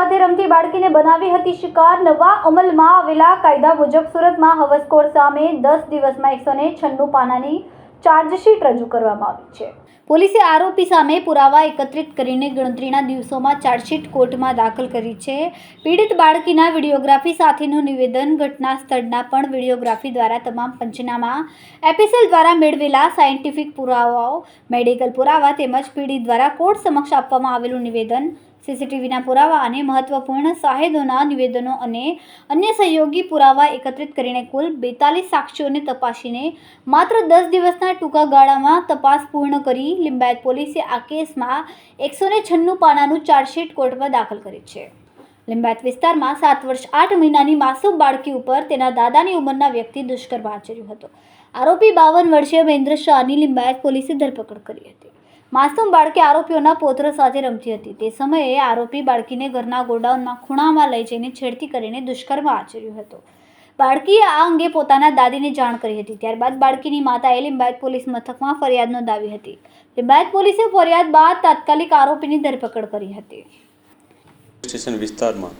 સાથે રમતી બાળકીને બનાવી હતી શિકાર. નવા અમલમાં આવેલા કાયદા મુજબ સુરતમાં હવસખોર સામે દસ દિવસમાં એકસો ને છન્નું પાનાની ચાર્જશીટ રજૂ કરવામાં આવી છે. પોલીસે આરોપી સામે પુરાવા એકત્રિત કરીને ગણતરીના દિવસોમાં ચાર્જશીટ કોર્ટમાં દાખલ કરી છે. પીડિત બાળકીના વિડીયોગ્રાફી સાથેનું નિવેદન ઘટના સ્થળના પણ વિડીયોગ્રાફી દ્વારા તમામ પંચનામા એપીસેલ દ્વારા મેળવેલા સાયન્ટિફિક પુરાવાઓ, મેડિકલ પુરાવા તેમજ પીડિત દ્વારા કોર્ટ સમક્ષ આપવામાં આવેલું નિવેદન સીસીટીવીના પુરાવા અને મહત્વપૂર્ણ સાહેદોના નિવેદનો અને અન્ય સહયોગી પુરાવા એકત્રિત કરીને કુલ બેતાલીસ સાક્ષીઓને તપાસીને માત્ર દસ દિવસના ટૂંકા ગાળામાં તપાસ પૂર્ણ કરી લિંબાયત પોલીસે આ કેસમાં એકસો ને છન્નું પાનાનું ચાર્જશીટ કોર્ટમાં દાખલ કરી છે. લિંબાયત વિસ્તારમાં સાત વર્ષ આઠ મહિનાની માસૂમ બાળકી ઉપર તેના દાદાની ઉંમરના વ્યક્તિ દુષ્કર્મ આચર્યું હતો. આરોપી બાવન વર્ષીય મહેન્દ્ર શાહની લિંબાયત પોલીસે ધરપકડ કરી હતી. માસૂમ બાળકી આરોપીઓના પોત્ર સાથે રમતી હતી. તે સમયે આરોપી બાળકીને ઘરના ગોડાઉનમાં ખૂણામાં લઈ જઈને છેડતી કરીને દુષ્કર્મ આચર્યો હતો. બાળકીએ આ અંગે પોતાના દાદીને જાણ કરી હતી. ત્યારબાદ બાળકીની માતાએ લિંબાયત પોલીસ મથકમાં ફરિયાદ નોંધાવી હતી. લિંબાયત પોલીસે ફરિયાદ બાદ તાત્કાલિક આરોપીની ધરપકડ કરી હતી. સ્ટેશન વિસ્તારમાં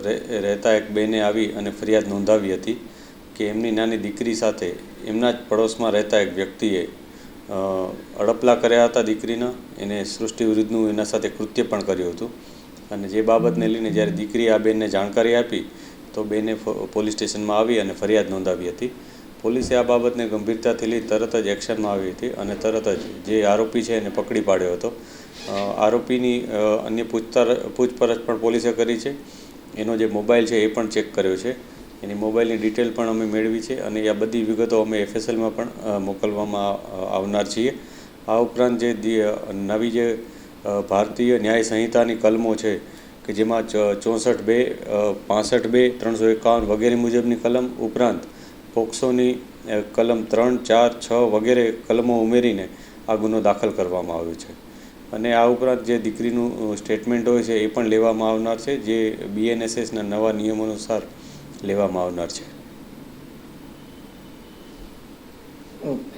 રહે- રહેતા એક બેને આવી અને ફરિયાદ નોંધાવી હતી કે એમની નાની દીકરી સાથે એમના જ પડોશમાં રહેતા એક વ્યક્તિએ અડપલા કર્યા હતા દીકરીના, એને સૃષ્ટિ વિરુદ્ધનું એના સાથે કૃત્ય પણ કર્યું હતું. અને જે બાબતને લઈને જ્યારે દીકરી આ બેનને જાણકારી આપી, તો બેને પોલીસ સ્ટેશનમાં આવી અને ફરિયાદ નોંધાવી હતી. પોલીસે આ બાબતને ગંભીરતાથી લઈ તરત જ એક્શનમાં આવી હતી અને તરત જ જે આરોપી છે એને પકડી પાડ્યો હતો. આરોપીની અન્ય પૂછતાર, પૂછપરછ પણ પોલીસે કરી છે. એનો જે મોબાઈલ છે એ પણ ચેક કર્યો છે. એની મોબાઈલની ડિટેલ પણ અમે મેળવી છે અને આ બધી વિગતો અમે એફએસએલમાં પણ મોકલવામાં આવનાર છીએ. આ ઉપરાંત જે નવી જે ભારતીય ન્યાય સંહિતાની કલમો છે, કે જેમાં ચોસઠ બે પાસઠ બે, ત્રણસો એકાવન વગેરે મુજબની કલમ ઉપરાંત પોક્સોની કલમ ત્રણ, ચાર, છ વગેરે કલમો ઉમેરીને આ ગુનો દાખલ કરવામાં આવ્યો છે. અને આ ઉપરાંત જે દીકરીનું સ્ટેટમેન્ટ હોય છે એ પણ લેવામાં આવનાર છે, જે બીએનએસએસના નવા નિયમો અનુસાર લેવામાં આવનાર છે. ઓકે